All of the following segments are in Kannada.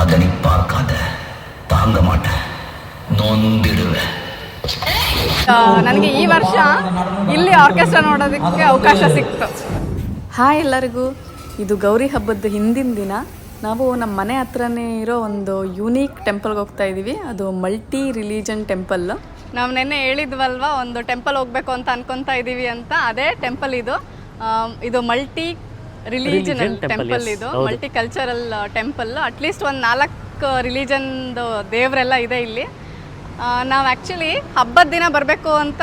அதை நீ பார்க்காத தாங்க மாட்டேன் நொந்திடுவேன் ನನಗೆ ಈ ವರ್ಷ ಇಲ್ಲಿ ಆರ್ಕೆಸ್ಟ್ರಾ ನೋಡೋದಕ್ಕೆ ಅವಕಾಶ ಸಿಕ್ತು ಹಾಯ್ ಎಲ್ಲರಿಗೂ ಇದು ಗೌರಿ ಹಬ್ಬದ ಹಿಂದಿನ ದಿನ ನಾವು ನಮ್ಮ ಮನೆ ಹತ್ರನೇ ಇರೋ ಒಂದು ಯೂನೀಕ್ ಟೆಂಪಲ್ಗೆ ಹೋಗ್ತಾ ಇದ್ದೀವಿ ಅದು ಮಲ್ಟಿ ರಿಲಿಜನ್ ಟೆಂಪಲ್ ನಾವು ನೆನ್ನೆ ಹೇಳಿದ್ವಲ್ವಾ ಒಂದು ಟೆಂಪಲ್ ಹೋಗ್ಬೇಕು ಅಂತ ಅನ್ಕೊಂತಾ ಇದೀವಿ ಅಂತ ಅದೇ ಟೆಂಪಲ್ ಇದು ಆಮ್, ಇದು ಮಲ್ಟಿ ರಿಲಿಜನಲ್ ಟೆಂಪಲ್ ಇದು multi cultural temple at least ಒಂದು ನಾಲ್ಕು ರಿಲಿಜನ್ದು ದೇವರೆಲ್ಲ ಇದೆ ಇಲ್ಲಿ. ನಾವು ಆ್ಯಕ್ಚುಲಿ ಹಬ್ಬದ ದಿನ ಬರಬೇಕು ಅಂತ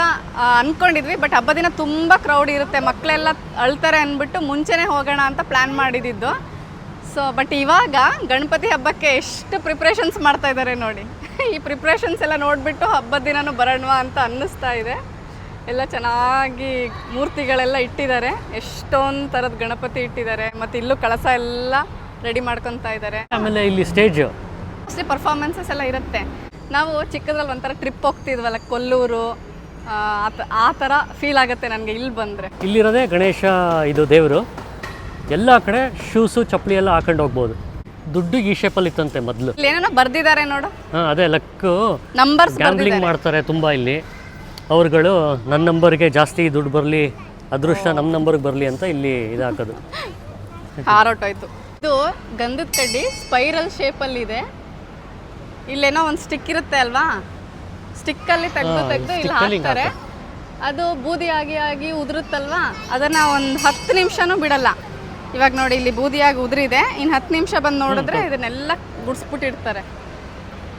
ಅಂದ್ಕೊಂಡಿದ್ವಿ ಬಟ್ ಹಬ್ಬದ ದಿನ ತುಂಬ ಕ್ರೌಡ್ ಇರುತ್ತೆ. ಮಕ್ಕಳೆಲ್ಲ ಅಳ್ತಾರೆ ಅಂದ್ಬಿಟ್ಟು ಮುಂಚೆನೇ ಹೋಗೋಣ ಅಂತ ಪ್ಲ್ಯಾನ್ ಮಾಡಿದ್ದು. ಸೊ ಬಟ್ ಇವಾಗ ಗಣಪತಿ ಹಬ್ಬಕ್ಕೆ ಎಷ್ಟು ಪ್ರಿಪ್ರೇಷನ್ಸ್ ಮಾಡ್ತಾ ಇದ್ದಾರೆ ನೋಡಿ. ಈ ಪ್ರಿಪ್ರೇಷನ್ಸ್ ಎಲ್ಲ ನೋಡಿಬಿಟ್ಟು ಹಬ್ಬದ ದಿನನೂ ಬರೋಣವಾ ಅಂತ ಅನ್ನಿಸ್ತಾ ಇದೆ. ಎಲ್ಲ ಚೆನ್ನಾಗಿ ಮೂರ್ತಿಗಳೆಲ್ಲ ಇಟ್ಟಿದ್ದಾರೆ. ಎಷ್ಟೊಂದು ಥರದ ಗಣಪತಿ ಇಟ್ಟಿದ್ದಾರೆ. ಮತ್ತು ಇಲ್ಲೂ ಕಳಸ ಎಲ್ಲ ರೆಡಿ ಮಾಡ್ಕೊತಾ ಇದ್ದಾರೆ. ಆಮೇಲೆ ಇಲ್ಲಿ ಸ್ಟೇಜ್ ಮೋಸ್ಟ್ಲಿ ಪರ್ಫಾರ್ಮೆನ್ಸಸ್ ಎಲ್ಲ ಇರುತ್ತೆ. ನಾವು ಚಿಕ್ಕದ್ರಲ್ಲಿ ಒಂಥರ ಟ್ರಿಪ್ ಹೋಗ್ತಿದ್ವಲ್ಲ ಕೊಲ್ಲೂರು ಆ, ಆ ತ- ಥರ ಫೀಲ್ ಆಗುತ್ತೆ ನನಗೆ ಇಲ್ಲಿ ಬಂದರೆ. ಇಲ್ಲಿರೋದೇ ಗಣೇಶ ಇದು ದೇವರು. ಎಲ್ಲ ಕಡೆ ಶೂಸು ಚಪ್ಪಲಿ ಎಲ್ಲ ಹಾಕೊಂಡು ಹೋಗ್ಬೋದು. ದುಡ್ಡು ಈ ಶೇಪಲ್ಲಿ ಇತ್ತಂತೆ ಮೊದಲು. ಏನೇನೋ ಬರ್ದಿದ್ದಾರೆ ನೋಡು. ಹಾಂ ಅದೇ ಲಕ್ಕು. ನಂಬರ್ಸ್ ಗ್ಯಾಂಬ್ಲಿಂಗ್ ಮಾಡ್ತಾರೆ ತುಂಬ ಇಲ್ಲಿ. ಅವ್ರುಗಳು ನನ್ನ ನಂಬರ್ಗೆ ಜಾಸ್ತಿ ದುಡ್ಡು ಬರಲಿ ಅದೃಷ್ಟ ನಮ್ಮ ನಂಬರ್ಗೆ ಬರಲಿ ಅಂತ ಇಲ್ಲಿ ಇದು ಹಾಕೋದು ಹಾರೋಟೋಯ್ತು. ಇದು ಗಂಧದ ಕಡ್ಡಿ ಸ್ಪೈರಲ್ ಶೇಪಲ್ಲಿ ಇದೆ ಇಲ್ಲೇನೋ ಒಂದು ಸ್ಟಿಕ್ ಇರುತ್ತೆ ಅಲ್ವಾ? ಸ್ಟಿಕ್ಕಲ್ಲಿ ತೆಗೆದು ತೆಗೆದು ಇಲ್ಲಿ ಹಾಕ್ತಾರೆ. ಅದು ಬೂದಿ ಆಗಿ ಆಗಿ ಉದುರುತ್ತಲ್ವಾ? ಅದನ್ನ ಒಂದು ಹತ್ತು ನಿಮಿಷನೂ ಬಿಡಲ್ಲ. ಇವಾಗ ನೋಡಿ ಇಲ್ಲಿ ಬೂದಿಯಾಗಿ ಉದುರಿದೆ. ಇನ್ನು ಹತ್ತು ನಿಮಿಷ ಬಂದು ನೋಡಿದ್ರೆ ಇದನ್ನೆಲ್ಲ ಗುಡಿಸ್ಬಿಟ್ಟಿರ್ತಾರೆ.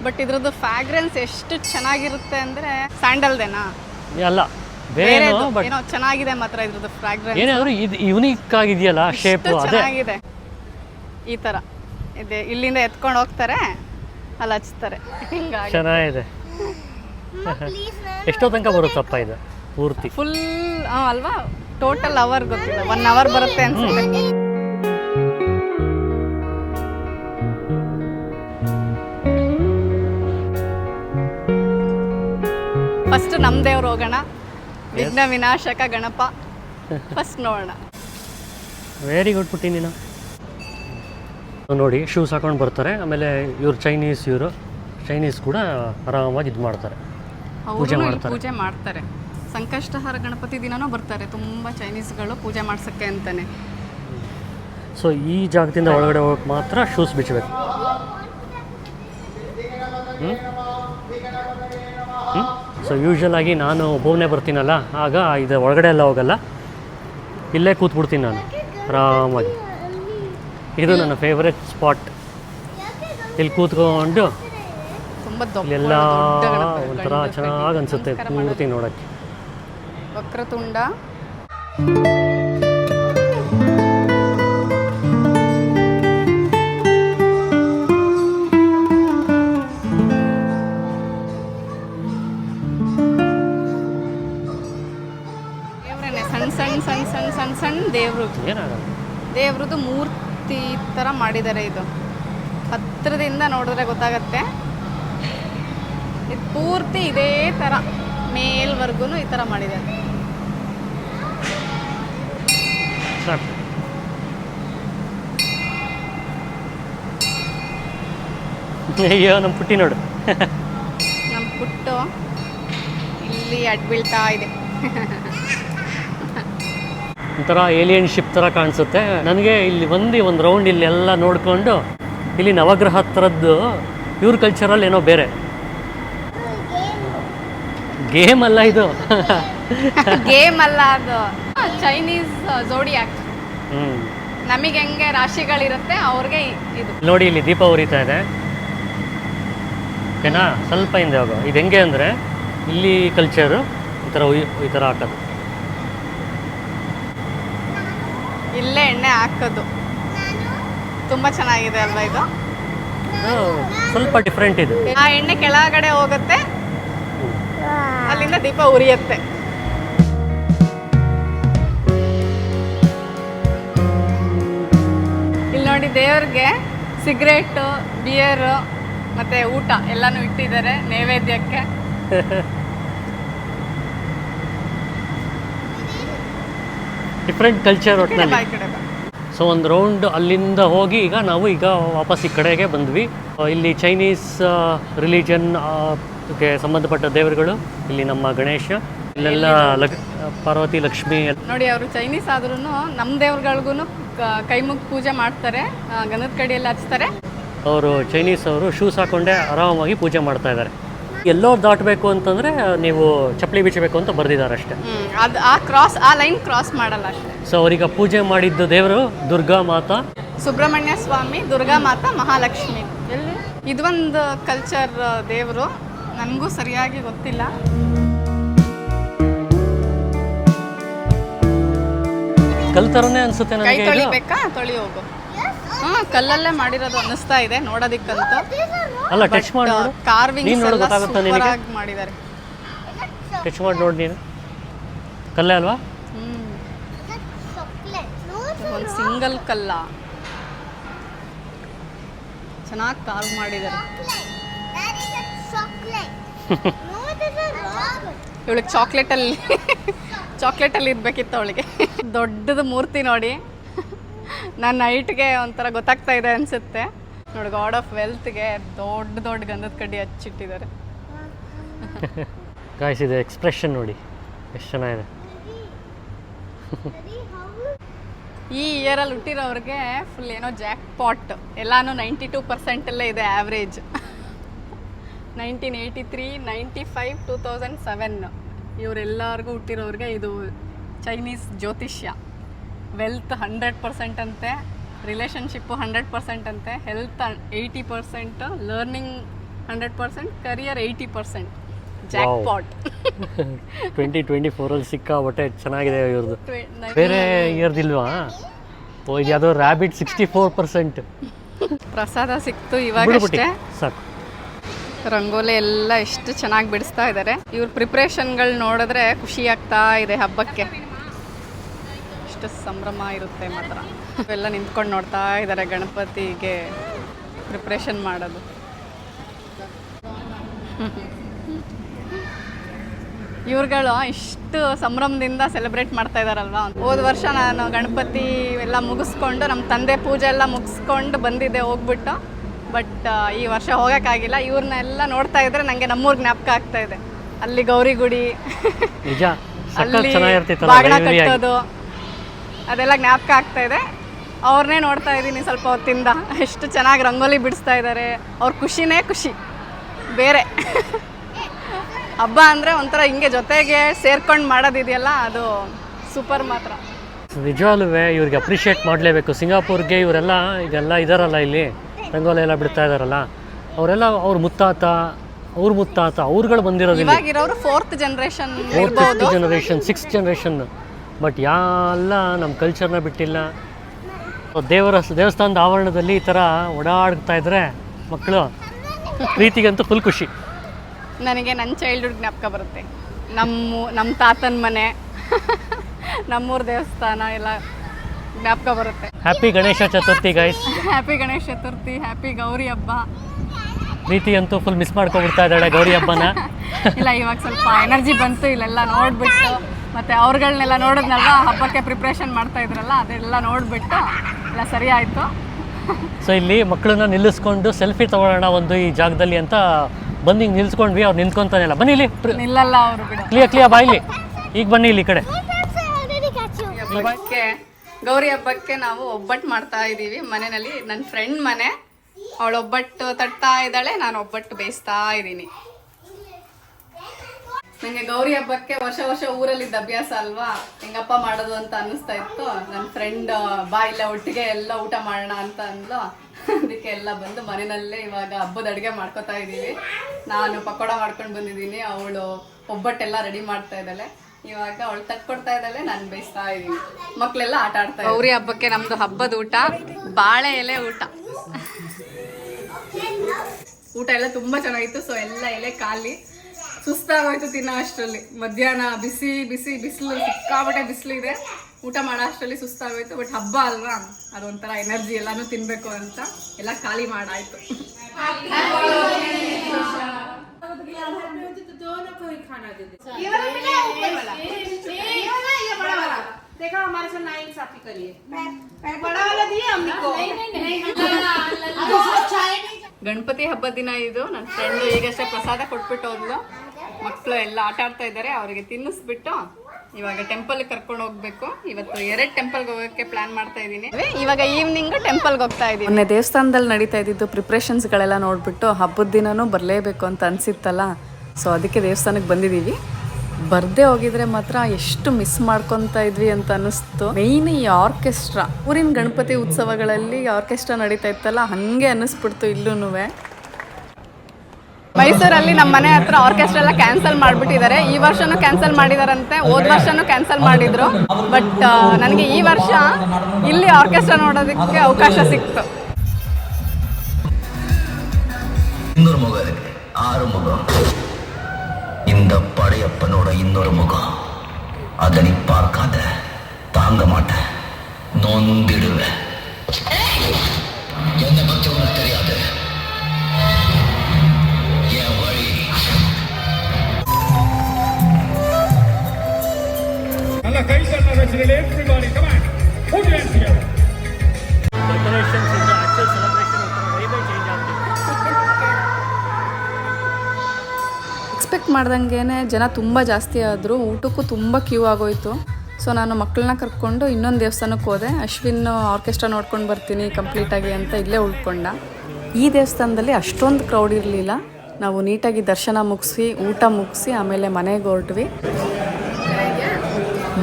ಬಟ್ ಇದ್ರದ್ದು ಫ್ಯಾಗ್ರೆನ್ಸ್ ಎಷ್ಟು ಚೆನ್ನಾಗಿರುತ್ತೆ ಅಂದರೆ ಸ್ಯಾಂಡಲ್ದೇನಾ ಅಲ್ಲ ಬೇರೆ ಬೇರೆದು ಬಟ್ ಏನೋ ಚೆನ್ನಾಗಿದೆ ಮಾತ್ರ ಇದ್ರದ್ದು ಫ್ರಾಗ್ರೆನ್ಸ್ ಏನಾದರೂ ಇದು ಯುನೀಕ್ ಆಗಿದೆಯಲ್ಲ ಶೇಪ್ ಅದೇ? ಚೆನ್ನಾಗಿದೆ. ಈ ತರ. ಇದೆ ಇಲ್ಲಿಂದ ಎತ್ಕೊಂಡು ಹೋಗ್ತಾರೆ ಅಲ್ಲಿ ಹಚ್ತಾರೆ. ಹಿಂಗಾಗಿ. ಚೆನ್ನಾಗಿದೆ. ಎಷ್ಟೋ ತನಕ ಬರುತ್ತಪ್ಪ ಇದು ಪೂರ್ತಿ. ಫುಲ್ ಅಲ್ವಾ? ಟೋಟಲ್ ಅವರ್ ಗೊತ್ತಿಲ್ಲ. ಒನ್ ಅವರ್ ಬರುತ್ತೆ ಅನ್ಸುತ್ತೆ. ಫಸ್ಟ್ ನಮ್ಮ ದೇವ್ರು ಹೋಗೋಣ. ವಿಘ್ನ ವಿನಾಶಕ ಗಣಪ. ಫಸ್ಟ್ ನೋಡೋಣ. ವೆರಿ ಗುಡ್ ಪುಟ್ಟಿ ನೀನು. ನೋಡಿ ಶೂಸ್ ಹಾಕೊಂಡು ಬರ್ತಾರೆ. ಆಮೇಲೆ ಇವ್ರು ಚೈನೀಸ್ ಇವರು ಚೈನೀಸ್ ಕೂಡ ಆರಾಮಾಗಿ ಇದು ಮಾಡ್ತಾರೆ. ಪೂಜೆ ಅವ್ರು ಮಾಡ್ತಾರೆ. ಪೂಜೆ ಮಾಡ್ತಾರೆ. ಸಂಕಷ್ಟಹಾರ ಗಣಪತಿ ದಿನನೂ ಬರ್ತಾರೆ. ತುಂಬಾ ಚೈನೀಸ್ಗಳು ಪೂಜೆ ಮಾಡ್ಸಕ್ಕೆ ಅಂತಾನೆ. ಸೊ ಈ ಜಾಗದಿಂದ ಒಳಗಡೆ ಹೋಗಕ್ಕೆ ಮಾತ್ರ ಶೂಸ್ ಬಿಚ್ಚಬೇಕು ಸೊ ಯೂಶ್ವಲಾಗಿ ನಾನು ಒಬ್ಬನೇ ಬರ್ತೀನಲ್ಲ ಆಗ ಇದು ಒಳಗಡೆ ಎಲ್ಲ ಹೋಗಲ್ಲ. ಇಲ್ಲೇ ಕೂತ್ಬಿಡ್ತೀನಿ ನಾನು ಆರಾಮಾಗಿ. ಇದು ನನ್ನ ಫೇವ್ರೆಟ್ ಸ್ಪಾಟ್ ಇಲ್ಲಿ ಕೂತ್ಕೊಂಡು ಎಲ್ಲ ಒಂಥರ. ಚೆನ್ನಾಗಿ ಅನಿಸುತ್ತೆ ಪೂರ್ತಿ ನೋಡೋಕ್ಕೆ. ವಕ್ರತುಂಡ. ಸಣ್ಣ ಸಣ್ಣ ದೇವ್ರು ಏನಾಗಲ್ಲ. ದೇವ್ರದ್ದು ಮೂರ್ತಿ ಥರ ಮಾಡಿದ್ದಾರೆ ಇದು. ಹತ್ತಿರದಿಂದ ನೋಡಿದ್ರೆ ಗೊತ್ತಾಗತ್ತೆ. ಇದು ಪೂರ್ತಿ ಇದೇ ಥರ ಮೇಲ್ವರೆಗೂ ಈ ಥರ ಮಾಡಿದ್ದಾರೆ. ಸಾಕು. ಅಯ್ಯೋ ನಮ್ಮ ಪುಟ್ಟಿ ನೋಡು. ನಮ್ಮ ಪುಟ್ಟು ಇಲ್ಲಿ ಅಡ್ಬೀಳ್ತಾ ಇದೆ. ಒಂಥರ ಏಲಿಯನ್ ಶಿಪ್ ಥರ ಕಾಣಿಸುತ್ತೆ. ನನಗೆ ಇಲ್ಲಿ ಬಂದು ಒಂದು ರೌಂಡ್ ಇಲ್ಲಿ ಎಲ್ಲ ನೋಡಿಕೊಂಡು ಇಲ್ಲಿ ನವಗ್ರಹ ಥರದ್ದು ಇವ್ರ ಕಲ್ಚರಲ್ಲಿ ಏನೋ ಬೇರೆ. ಗೇಮ್ ಅಲ್ಲ ಇದು. ಗೇಮ್ ಅಲ್ಲ ಅದು. ಚೈನೀಸ್ ಜೋಡಿಯಾಕ್ ಹ್ಮ್. ನಮಗೆ ಹೆಂಗೆ ರಾಶಿಗಳಿರುತ್ತೆ ಅವ್ರಿಗೆ ಇದು. ನೋಡಿ ಇಲ್ಲಿ ದೀಪ ಉರಿತಾ ಇದೆ. ಓಕೆನಾ? ಸ್ವಲ್ಪ ಹಿಂದೆ ಹೋಗೋ. ಇದು ಹೆಂಗೆ ಅಂದರೆ ಇಲ್ಲಿ ಕಲ್ಚರು ಈ ಥರ ಈ ಥರ ಹಾಕೋದು. ಇಲ್ಲೇ ಎಣ್ಣೆ ಹಾಕೋದು. ತುಂಬಾ ಚೆನ್ನಾಗಿದೆ ಅಲ್ವಾ ಇದು? ಸ್ವಲ್ಪ ಡಿಫ್ರೆಂಟ್ ಇದು. ಆ ಎಣ್ಣೆ ಕೆಳಗಡೆ ಹೋಗುತ್ತೆ. ಅಲ್ಲಿಂದ ದೀಪ ಉರಿಯುತ್ತೆ. ಇಲ್ಲಿ ನೋಡಿ ದೇವ್ರಿಗೆ ಸಿಗರೇಟು ಬಿಯರು ಮತ್ತೆ ಊಟ ಎಲ್ಲಾನು ಇಟ್ಟಿದ್ದಾರೆ ನೈವೇದ್ಯಕ್ಕೆ. ಡಿಫ್ರೆಂಟ್ ಕಲ್ಚರ್ ಒಟ್ಟಿನಲ್ಲಿ. ಸೊ ಒಂದು ರೌಂಡ್ ಅಲ್ಲಿಂದ ಹೋಗಿ ಈಗ ನಾವು ಈಗ ವಾಪಸ್ ಈ ಕಡೆಗೆ ಬಂದ್ವಿ. ಇಲ್ಲಿ ಚೈನೀಸ್ ರಿಲಿಜನ್ಗೆ ಸಂಬಂಧಪಟ್ಟ ದೇವರುಗಳು ಇಲ್ಲಿ ನಮ್ಮ ಗಣೇಶ ಇಲ್ಲೆಲ್ಲ ಲಕ್ ಪಾರ್ವತಿ ಲಕ್ಷ್ಮಿ ನೋಡಿ ಅವರು ಚೈನೀಸ್ ಆದ್ರೂ ನಮ್ಮ ದೇವ್ರಗಳಿಗೂ ಕೈ ಮುಗಿ ಪೂಜೆ ಮಾಡ್ತಾರೆ ಗಣದ ಗಂಧದ ಕಡಿಯಲ್ಲಿ ಹಚ್ತಾರೆ. ಅವರು ಚೈನೀಸ್ ಅವರು ಶೂಸ್ ಹಾಕೊಂಡೆ ಆರಾಮಾಗಿ ಪೂಜೆ ಮಾಡ್ತಾ ಇದ್ದಾರೆ. ಎಲ್ಲೋ ದಾಟಬೇಕು ಅಂತಂದ್ರೆ ನೀವು ಚಪ್ಪಲಿ ಬಿಚ್ಚಬೇಕು ಅಂತ ಬರೆದಿದ್ದಾರೆ ಅಷ್ಟೇ ಹ್ಮ್ ಅದು ಆ ಕ್ರಾಸ್ ಆ ಲೈನ್ ಕ್ರಾಸ್ ಮಾಡಲ್ಲ ಅಷ್ಟೇ. ಸೊ ಅವರೀಗ ಪೂಜೆ ಮಾಡಿದ್ದು ದೇವರು ದುರ್ಗಾ ಮಾತಾ. ಸುಬ್ರಹ್ಮಣ್ಯ ಸ್ವಾಮಿ ದುರ್ಗಾ ಮಾತಾ ಮಹಾಲಕ್ಷ್ಮಿ. ಎಲ್ಲಿ? ಇದೊಂದು ಕಲ್ಚರ್ ದೇವರು. ನನಗೂ ಸರಿಯಾಗಿ ಗೊತ್ತಿಲ್ಲ. ಕಲ್ತರನೇ ಅನ್ಸುತ್ತೆ ನನಗೆ ಕೈ ನನಗೆ ಇದು ತೊಳಿಬೇಕಾ? ತೊಳಿ ಹೋಗು. ಕಲ್ಲಲ್ಲೇ ಮಾಡಿರೋದು ಅನಿಸ್ತಾ ಇದೆ ನೋಡೋದಿಕ್ಕಂತೂ. ಅಲ್ಲ ಟಚ್ ಮಾಡಿ ನೋಡು. ಕಾರ್ವಿಂಗ್ಸ್ ನೀನ್ ನೋಡು ಗೊತ್ತಾಗುತ್ತಾ ನಿನಗೆ? ಮಾಡಿದ್ದಾರೆ. ಟಚ್ ಮಾಡಿ ನೋಡಿ ನೀನು. ಕಲ್ಲೇ ಅಲ್ವಾ? ಹ್ಮ್. ಒಂದು ಸಿಂಗಲ್ ಕಲ್ಲ. ಚೆನ್ನಾಗಿ ಕಾರ್ವ್ ಮಾಡಿದ್ದಾರೆ. ಇವಳಿಗೆ ಚಾಕ್ಲೇಟಲ್ಲಿ ಚಾಕ್ಲೇಟಲ್ಲಿ ಇರ್ಬೇಕಿತ್ತು ಅವಳಿಗೆ. ದೊಡ್ಡದು ಮೂರ್ತಿ ನೋಡಿ. ನನ್ನ ಹೈಟ್ಗೆ ಒಂಥರ ಗೊತ್ತಾಗ್ತಾ ಇದೆ ಅನಿಸುತ್ತೆ. ನೋಡಿ ಗಾಡ್ ಆಫ್ ವೆಲ್ತ್ಗೆ ದೊಡ್ಡ ದೊಡ್ಡ ಗಂಧದ ಕಡ್ಡಿ ಹಚ್ಚಿಟ್ಟಿದ್ದಾರೆ. ಗಾಯ್ಸ್ ಇದೆ ಎಕ್ಸ್ಪ್ರೆಷನ್ ನೋಡಿ. ಎಷ್ಟು ಚೆನ್ನಾಗಿದೆ. ಈ ಇಯರಲ್ಲಿ ಹುಟ್ಟಿರೋರಿಗೆ ಫುಲ್ ಏನೋ ಜಾಕ್ ಪಾಟ್ ಎಲ್ಲಾನು ನೈಂಟಿ ಟೂ ಪರ್ಸೆಂಟಲ್ಲೇ ಇದೆ average nineteen eighty three ninety five two thousand seven ಇವರೆಲ್ಲರಿಗೂ ಹುಟ್ಟಿರೋರಿಗೆ ಇದು ಚೈನೀಸ್ ಜ್ಯೋತಿಷ್ಯ. ವೆಲ್ತ್ ಹಂಡ್ರೆಡ್ ಪರ್ಸೆಂಟ್ ಅಂತೆ ರಿಲೇಷನ್ಶಿಪ್ಪು ಹಂಡ್ರೆಡ್ ಪರ್ಸೆಂಟ್ ಅಂತೆ health eighty percent learning hundred percent career eighty percent jack Wow. Pot twenty twenty ಫೋರಲ್ಲಿ ಸಿಕ್ಕಾಬಟ್ಟೆ ಚೆನ್ನಾಗಿದೆ ಇವ್ರದ್ದು ಬೇರೆ ಇಯರ್ದಿಲ್ವಾ? ಓ ಇದು ಯಾವುದೋ ರ್ಯಾಬಿಟ್ ಸಿಕ್ಸ್ಟಿ ಫೋರ್ ಪರ್ಸೆಂಟ್ ಪ್ರಸಾದ ಸಿಕ್ತು ಇವಾಗ ಅಷ್ಟೇ. ಸಾಕು. ರಂಗೋಲಿ ಎಲ್ಲ ಎಷ್ಟು ಚೆನ್ನಾಗಿ ಬಿಡಿಸ್ತಾ ಇದ್ದಾರೆ ಇವ್ರ ಪ್ರಿಪ್ರೇಷನ್ಗಳು ನೋಡಿದ್ರೆ ಖುಷಿ ಆಗ್ತಾ ಇದೆ ಹಬ್ಬಕ್ಕೆ. ಎಷ್ಟು ಸಂಭ್ರಮ ಇರುತ್ತೆ ಮಾತ್ರ. ಎಲ್ಲ ನಿಂತ್ಕೊಂಡು ನೋಡ್ತಾ ಇದ್ದಾರೆ ಗಣಪತಿಗೆ ಪ್ರಿಪ್ರೇಷನ್ ಮಾಡೋದು. ಇವ್ರುಗಳು ಇಷ್ಟು ಸಂಭ್ರಮದಿಂದ ಸೆಲೆಬ್ರೇಟ್ ಮಾಡ್ತಾ ಇದ್ದಾರಲ್ವಾ? ಹೋದ ವರ್ಷ ನಾನು ಗಣಪತಿ ಎಲ್ಲ ಮುಗಿಸ್ಕೊಂಡು ನಮ್ಮ ತಂದೆ ಪೂಜೆ ಎಲ್ಲ ಮುಗಿಸ್ಕೊಂಡು ಬಂದಿದ್ದೆ ಹೋಗ್ಬಿಟ್ಟು. ಬಟ್ ಈ ವರ್ಷ ಹೋಗೋಕ್ಕಾಗಿಲ್ಲ. ಇವ್ರನ್ನೆಲ್ಲ ನೋಡ್ತಾ ಇದ್ರೆ ನನಗೆ ನಮ್ಮೂರ್ ಜ್ಞಾಪಕ ಆಗ್ತಾ ಇದೆ. ಅಲ್ಲಿ ಗೌರಿ ಗುಡಿ ಅಲ್ಲಿ ಬಾಗಿನ. ಕಟ್ಟೋದು. ಅದೆಲ್ಲ ಜ್ಞಾಪಕ ಆಗ್ತಾ ಇದೆ. ಅವ್ರನ್ನೇ ನೋಡ್ತಾ ಇದ್ದೀನಿ ಸ್ವಲ್ಪ ಹೊತ್ತಿಂದ. ಎಷ್ಟು ಚೆನ್ನಾಗಿ ರಂಗೋಲಿ ಬಿಡಿಸ್ತಾ ಇದ್ದಾರೆ ಅವ್ರ ಖುಷಿನೇ ಖುಷಿ. ಬೇರೆ. ಹಬ್ಬ ಅಂದರೆ ಒಂಥರ ಹಿಂಗೆ ಜೊತೆಗೆ ಸೇರ್ಕೊಂಡು ಮಾಡೋದಿದೆಯಲ್ಲ ಅದು ಸೂಪರ್ ಮಾತ್ರ. ನಿಜವಾಗ್ಲೂ ಇವ್ರಿಗೆ ಅಪ್ರಿಷಿಯೇಟ್ ಮಾಡಲೇಬೇಕು. ಸಿಂಗಾಪುರ್ಗೆ ಇವರೆಲ್ಲ ಇದೆಲ್ಲ ಇದಾರಲ್ಲ ಇಲ್ಲಿ ರಂಗೋಲಿ ಎಲ್ಲ ಬಿಡ್ತಾ ಇದಾರಲ್ಲ. ಅವರೆಲ್ಲ ಅವ್ರ ಮುತ್ತಾತ ಅವ್ರ ಮುತ್ತಾತ ಅವ್ರುಗಳು ಬಂದಿರೋದಿಲ್ಲ ಇವಾಗಿರೋರು fourth generation fourth generation six generation but ಎಲ್ಲ ನಮ್ಮ ಕಲ್ಚರ್ನ ಬಿಟ್ಟಿಲ್ಲ. ದೇವರ ದೇವಸ್ಥಾನದ ಆವರಣದಲ್ಲಿ ಈ ಥರ ಓಡಾಡ್ತಾ ಇದ್ರೆ ಮಕ್ಕಳು ಪ್ರೀತಿಗಂತೂ ಫುಲ್ ಖುಷಿ. ನನಗೆ ನನ್ನ ಚೈಲ್ಡ್ಹುಡ್ ಜ್ಞಾಪಕ ಬರುತ್ತೆ. ನಮ್ಮ ನಮ್ಮ ತಾತನ ಮನೆ ನಮ್ಮೂರ ದೇವಸ್ಥಾನ ಎಲ್ಲ ಜ್ಞಾಪಕ ಬರುತ್ತೆ. Happy Ganesh Chaturthi guys happy Ganesh Chaturthi happy Gauri ಹಬ್ಬ. ಪ್ರೀತಿ ಅಂತೂ ಫುಲ್ ಮಿಸ್ ಮಾಡ್ಕೊಬಿಡ್ತಾ ಇದ್ದಾಳೆ ಗೌರಿ ಹಬ್ಬನ. ಇಲ್ಲ ಇವಾಗ ಸ್ವಲ್ಪ ಎನರ್ಜಿ ಬಂತು ಇಲ್ಲೆಲ್ಲ ನೋಡ್ಬಿಟ್ಟು. ಮತ್ತೆ ಅವ್ರುಗಳ್ನೆಲ್ಲ ನೋಡಿದ್ನಲ್ವ? ಹಬ್ಬಕ್ಕೆ ಪ್ರಿಪ್ರೇಷನ್ ಮಾಡ್ತಾ ಇದ್ರಲ್ಲ ಅದೆಲ್ಲ ನೋಡ್ಬಿಟ್ಟು ಎಲ್ಲ ಸರಿ ಆಯಿತು. ಸೊ ಇಲ್ಲಿ ಮಕ್ಕಳನ್ನ ನಿಲ್ಲಿಸ್ಕೊಂಡು ಸೆಲ್ಫಿ ತಗೊಳ್ಳೋಣ ಒಂದು ಈ ಜಾಗದಲ್ಲಿ ಅಂತ ಬಂದು ಹಿಂಗೆ ನಿಲ್ಸ್ಕೊಂಡ್ವಿ ಅವ್ರು ನಿಂತ್ಕೊಂತಾನೆ ಇಲ್ಲ. ಬನ್ನಿ ಇಲ್ಲಿ. ನಿಲ್ಲಲ್ಲ ಅವರು ಬಿಡು. ಕ್ಲಿಯರ್ ಕ್ಲಿಯರ್ ಬಾ ಇಲ್ಲಿ. ಈಗ ಬನ್ನಿ ಇಲ್ಲಿ ಈ ಕಡೆ. ಹಬ್ಬಕ್ಕೆ ಗೌರಿ ಹಬ್ಬಕ್ಕೆ ನಾವು ಒಬ್ಬಟ್ಟು ಮಾಡ್ತಾ ಇದ್ದೀವಿ ಮನೆಯಲ್ಲಿ ನನ್ನ ಫ್ರೆಂಡ್ ಮನೆ. ಅವಳು ಒಬ್ಬಟ್ಟು ತಟ್ತಾ ಇದ್ದಾಳೆ ನಾನು ಒಬ್ಬಟ್ಟು ಬೇಯಿಸ್ತಾ ಇದ್ದೀನಿ. ನನಗೆ ಗೌರಿ ಹಬ್ಬಕ್ಕೆ ವರ್ಷ ವರ್ಷ ಊರಲ್ಲಿದ್ದ ಅಭ್ಯಾಸ ಅಲ್ವಾ? ಹೆಂಗಪ್ಪ ಮಾಡೋದು ಅಂತ ಅನ್ನಿಸ್ತಾ ಇತ್ತು. ನನ್ನ ಫ್ರೆಂಡ್ ಬಾ ಇಲ್ಲ ಒಟ್ಟಿಗೆ ಎಲ್ಲ ಊಟ ಮಾಡೋಣ ಅಂತ ಅಂದ್ಲು. ಅದಕ್ಕೆ ಎಲ್ಲ ಬಂದು ಮನೆಯಲ್ಲೇ ಇವಾಗ ಹಬ್ಬದ ಅಡುಗೆ ಮಾಡ್ಕೋತಾ ಇದ್ದೀವಿ ನಾನು ಪಕೋಡ ಮಾಡ್ಕೊಂಡು ಬಂದಿದ್ದೀನಿ. ಅವಳು ಒಬ್ಬಟ್ಟೆಲ್ಲ ರೆಡಿ ಮಾಡ್ತಾ ಇದ್ದಾಳೆ. ಇವಾಗ ಅವಳು ತಕ್ಕೊಡ್ತಾ ಇದ್ದಾಳೆ ನಾನು ಬೇಯಿಸ್ತಾ ಇದ್ದೀನಿ ಮಕ್ಕಳೆಲ್ಲ ಆಟ ಆಡ್ತಾ ಗೌರಿ ಹಬ್ಬಕ್ಕೆ ನಮ್ಮದು ಹಬ್ಬದ ಊಟ ಬಾಳೆ ಎಲೆ ಊಟ. ಊಟ ಎಲ್ಲ ತುಂಬಾ ಚೆನ್ನಾಗಿತ್ತು. ಸೊ ಎಲ್ಲ ಎಲೆ ಖಾಲಿ. ಸುಸ್ತಾಗೋಯ್ತು ತಿನ್ನೋ ಅಷ್ಟರಲ್ಲಿ ಮಧ್ಯಾಹ್ನ ಬಿಸಿ ಬಿಸಿ ಬಿಸಿಲು ಸಿಕ್ಕಾಪಟ್ಟೆ ಬಿಸಿಲು ಇದೆ ಊಟ ಮಾಡೋ ಅಷ್ಟರಲ್ಲಿ ಸುಸ್ತಾಗೋಯ್ತು ಬಟ್ ಹಬ್ಬ ಅಲ್ವಾ ಅದೊಂಥರ ಎನರ್ಜಿ ಎಲ್ಲಾನು ತಿನ್ಬೇಕು ಅಂತ ಎಲ್ಲ ಖಾಲಿ ಮಾಡಾಯ್ತು देखा हमारे से ना इंसाफी करिए बड़ा वाला दिए अम्मी को ಗಣಪತಿ ಹಬ್ಬದ ದಿನ ಇದು ನನ್ನ ಫ್ರೆಂಡ್ ಈಗಷ್ಟೇ ಪ್ರಸಾದ ಕೊಟ್ಬಿಟ್ಟು ಹೋದ್ಲು ಮಕ್ಕಳು ಎಲ್ಲ ಆಟ ಆಡ್ತಾ ಇದ್ದಾರೆ, ಅವರಿಗೆ ತಿನ್ನಿಸ್ಬಿಟ್ಟು ಇವಾಗ ಟೆಂಪಲ್ ಕರ್ಕೊಂಡು ಹೋಗ್ಬೇಕು. ಇವತ್ತು ಎರಡು ಟೆಂಪಲ್ಗೆ ಹೋಗೋಕ್ಕೆ ಪ್ಲಾನ್ ಮಾಡ್ತಾ ಇದ್ದೀನಿ. ಇವಾಗ ಈವ್ನಿಂಗ್ ಟೆಂಪಲ್ಗೆ ಹೋಗ್ತಾ ಇದ್ದೀನಿ ಮೊನ್ನೆ ದೇವಸ್ಥಾನದಲ್ಲಿ ನಡೀತಾ ಇದ್ದಿದ್ದು ಪ್ರಿಪ್ರೇಷನ್ಸ್ಗಳೆಲ್ಲ ನೋಡಿಬಿಟ್ಟು ಹಬ್ಬದ ದಿನನೂ ಬರಲೇಬೇಕು ಅಂತ ಅನಿಸಿತ್ತಲ್ಲ ಸೊ ಅದಕ್ಕೆ ದೇವಸ್ಥಾನಕ್ಕೆ ಬಂದಿದ್ದೀವಿ. ಬರ್ದೇ ಹೋಗಿದ್ರೆ ಮಾತ್ರ ಎಷ್ಟು ಮಿಸ್ ಮಾಡ್ಕೊತಾ ಇದ್ವಿ ಅಂತ ಅನ್ನಿಸ್ತು. ಮೇಯ್ನ್ ಈ ಆರ್ಕೆಸ್ಟ್ರಾ ಊರಿನ ಗಣಪತಿ ಉತ್ಸವಗಳಲ್ಲಿ ಆರ್ಕೆಸ್ಟ್ರಾ ನಡೀತಾ ಇತ್ತಲ್ಲ, ಹಾಗೆ ಅನ್ನಿಸ್ಬಿಡ್ತು ಇಲ್ಲೂ ಮೈಸೂರಲ್ಲಿ ನಮ್ಮ ಮನೆ ಹತ್ರ ಆರ್ಕೆಸ್ಟ್ರಾ ಎಲ್ಲ ಕ್ಯಾನ್ಸಲ್ ಮಾಡಿಬಿಟ್ಟಿದ್ದಾರೆ ಈ ವರ್ಷನೂ ಕ್ಯಾನ್ಸಲ್ ಮಾಡಿದಾರಂತೆ ಹೋದ ವರ್ಷನೂ ಕ್ಯಾನ್ಸಲ್ ಮಾಡಿದ್ರು ಬಟ್ ನನಗೆ ಈ ವರ್ಷ ಇಲ್ಲಿ ಆರ್ಕೆಸ್ಟ್ರಾ ನೋಡೋದಕ್ಕೆ ಅವಕಾಶ ಸಿಕ್ತು இன்னொரு முகம் இருக்கு ஆறு முகம் இந்த படையப்பனோட இன்னொரு முகம் அதை நீ பார்க்காத தாங்க மாட்டேன் நொந்திடுவேன் என்னை பத்தி உனக்கு தெரியாது ಎಕ್ಸ್ಪೆಕ್ಟ್ ಮಾಡ್ದಂಗೆ ಜನ ತುಂಬ ಜಾಸ್ತಿ ಆದರು, ಊಟಕ್ಕೂ ತುಂಬ ಕ್ಯೂ ಆಗೋಯ್ತು. ಸೊ ನಾನು ಮಕ್ಕಳನ್ನ ಕರ್ಕೊಂಡು ಇನ್ನೊಂದು ದೇವಸ್ಥಾನಕ್ಕೆ ಹೋದೆ. ಅಶ್ವಿನ್ ಆರ್ಕೆಸ್ಟ್ರಾ ನೋಡ್ಕೊಂಡು ಬರ್ತೀನಿ ಕಂಪ್ಲೀಟಾಗಿ ಅಂತ ಇಲ್ಲೇ ಉಳ್ಕೊಂಡ. ಈ ದೇವಸ್ಥಾನದಲ್ಲಿ ಅಷ್ಟೊಂದು ಕ್ರೌಡ್ ಇರಲಿಲ್ಲ. ನಾವು ನೀಟಾಗಿ ದರ್ಶನ ಮುಗಿಸಿ, ಊಟ ಮುಗಿಸಿ, ಆಮೇಲೆ ಮನೆಗೆ ಹೊರಟ್ವಿ.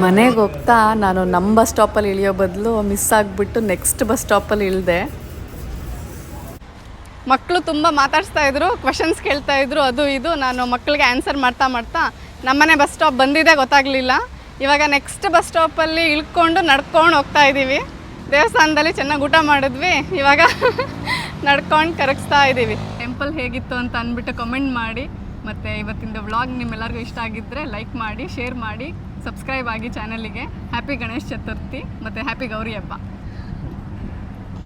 ಮನೆಗೆ ಹೋಗ್ತಾ ನಾನು ನಮ್ಮ ಬಸ್ ಸ್ಟಾಪಲ್ಲಿ ಇಳಿಯೋ ಬದಲು ಮಿಸ್ ಆಗಿಬಿಟ್ಟು ನೆಕ್ಸ್ಟ್ ಬಸ್ ಸ್ಟಾಪಲ್ಲಿ ಇಳಿದೆ. ಮಕ್ಕಳು ತುಂಬ ಮಾತಾಡ್ಸ್ತಾ ಇದ್ರು ಕ್ವಶನ್ಸ್ ಕೇಳ್ತಾ ಇದ್ರು, ಅದು ಇದು, ನಾನು ಮಕ್ಕಳಿಗೆ ಆನ್ಸರ್ ಮಾಡ್ತಾ ಮಾಡ್ತಾ ನಮ್ಮನೆ ಬಸ್ ಸ್ಟಾಪ್ ಬಂದಿದೆ ಗೊತ್ತಾಗಲಿಲ್ಲ. ಇವಾಗ ನೆಕ್ಸ್ಟ್ ಬಸ್ ಸ್ಟಾಪಲ್ಲಿ ಇಳ್ಕೊಂಡು ನಡ್ಕೊಂಡು ಹೋಗ್ತಾ ಇದ್ದೀವಿ ದೇವಸ್ಥಾನದಲ್ಲಿ ಚೆನ್ನಾಗಿ ಊಟ ಮಾಡಿದ್ವಿ, ಇವಾಗ ನಡ್ಕೊಂಡು ಕರಗಿಸ್ತಾ ಇದ್ದೀವಿ ಟೆಂಪಲ್ ಹೇಗಿತ್ತು ಅಂತ ಅಂದ್ಬಿಟ್ಟು ಕಮೆಂಟ್ ಮಾಡಿ, ಮತ್ತು ಇವತ್ತಿಂದ ವ್ಲಾಗ್ ನಿಮ್ಮೆಲ್ಲರಿಗೂ ಇಷ್ಟ ಆಗಿದ್ದರೆ ಲೈಕ್ ಮಾಡಿ ಶೇರ್ ಮಾಡಿ. ಸಬ್ಸ್ಕ್ರೈಬ್ ಆಗಿ ಚಾನಲಿಗೆ ಹ್ಯಾಪಿ ಗಣೇಶ್ ಚತುರ್ಥಿ ಮತ್ತು ಹ್ಯಾಪಿ ಗೌರಿ ಹಬ್ಬ.